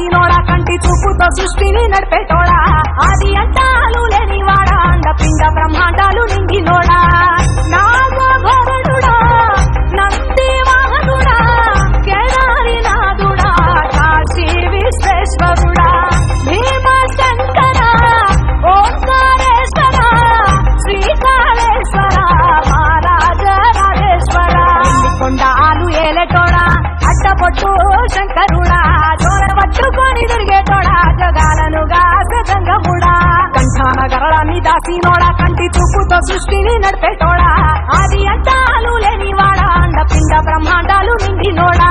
గరళాన్ని కంటి చూపుతో సృష్టిని నడిపేటోడా? ఆది అంటాలు లేనివాడా? అండ పిండ బ్రహ్మాండాలు గరళాన్ని దాసినోడా కంటి చూపుతో సృష్టిని నడిపేటోడా? ఆది అంటాలు లేనివాడా అండ పిండ బ్రహ్మాండాలు నిండినోడా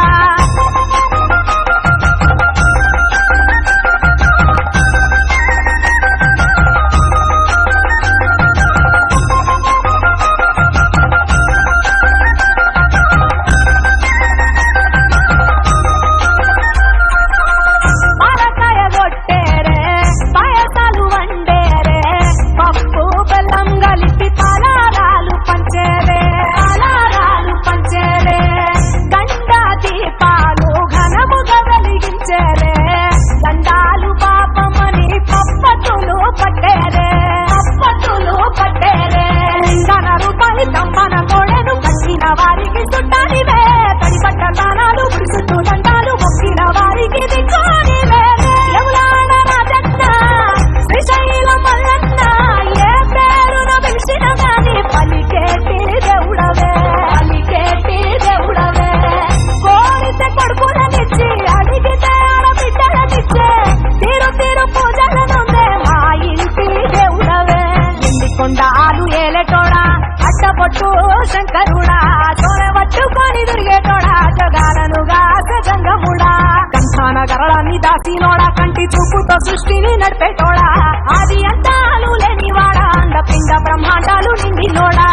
పట్టు శంకరుడా చోర పట్టుకొని దొరికేటోడా జగాలను గంగముడా. కంఠాన గరళాన్ని దాసినోడా కంటి చూపుతో సృష్టిని నడిపేటోడా. ఆది అంతాలు లేనివాడా అండ పిండ బ్రహ్మాండాలు నిండినోడా.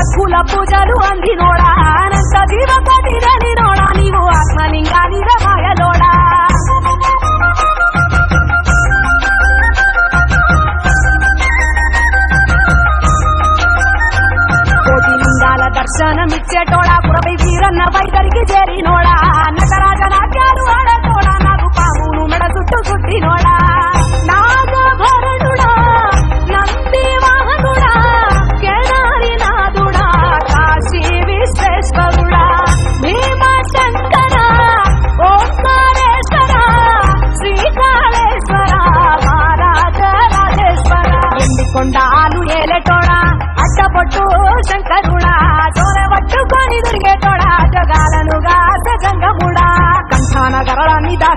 మెచ్చినోడా ఒప్పు జక్కుల పూజలు అందినోడా? అనంత జీవపతి రనినోడా నీవు ఆత్మలింగాని రమాయలోడా కోటి లింగాల దర్శనమిచ్చేటోడా? పురపై వీరన్న వైదరికి చేరినోడా? నటరాజ నాట్యాలు ఆడటోడా నాకు పామును మెడ చుట్టూ చుట్టినోడా?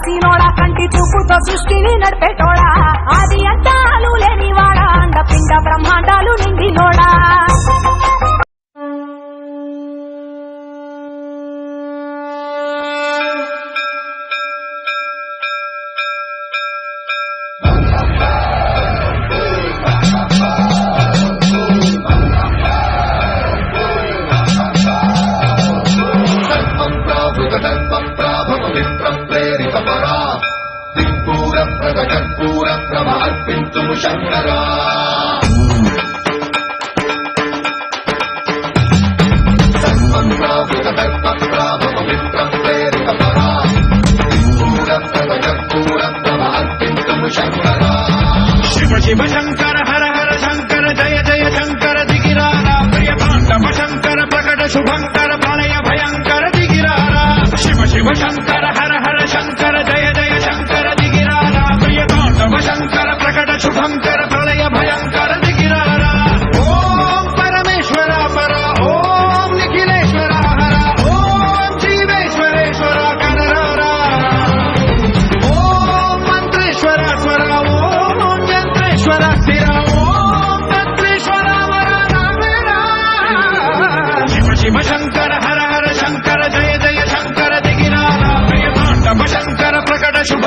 రాసినోడా కంటి చూపుతో సృష్టిని నడిపేటోడా ఆది అంతాలు లేనివాడా అండపిండ బ్రహ్మాండాలు నిండినోడా Bum, bum, bum. ప్రజకర్పూర ప్రభ అర్పింతుము శంకరా Nacho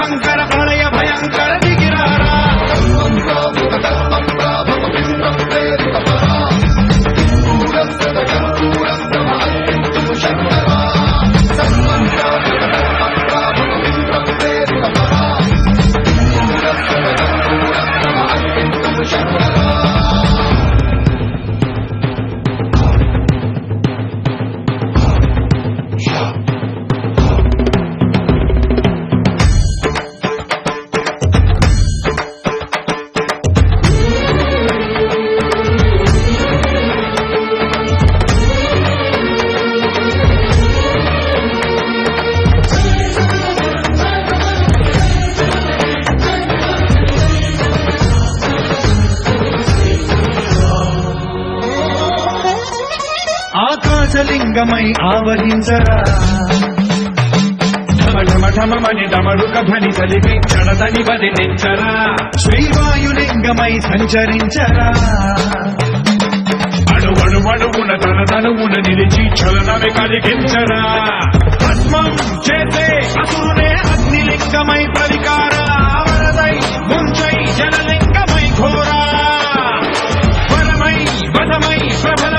పాంచలింగమై ఆవహించరా. ఢమఢమని డమరుక ధ్వని చలిపి చడతని బలి నిచ్చరా శ్రీవాయులింగమై సంచరించరా. అణువణువణువున తన తనువున నిలిచి చలనమే కలిగించరా. పద్మం చేతే అసురునే అగ్నిలింగమై పరికారా వరదై ముంచై జనలింగమై ఘోరా. వరమై వదమై ప్రబల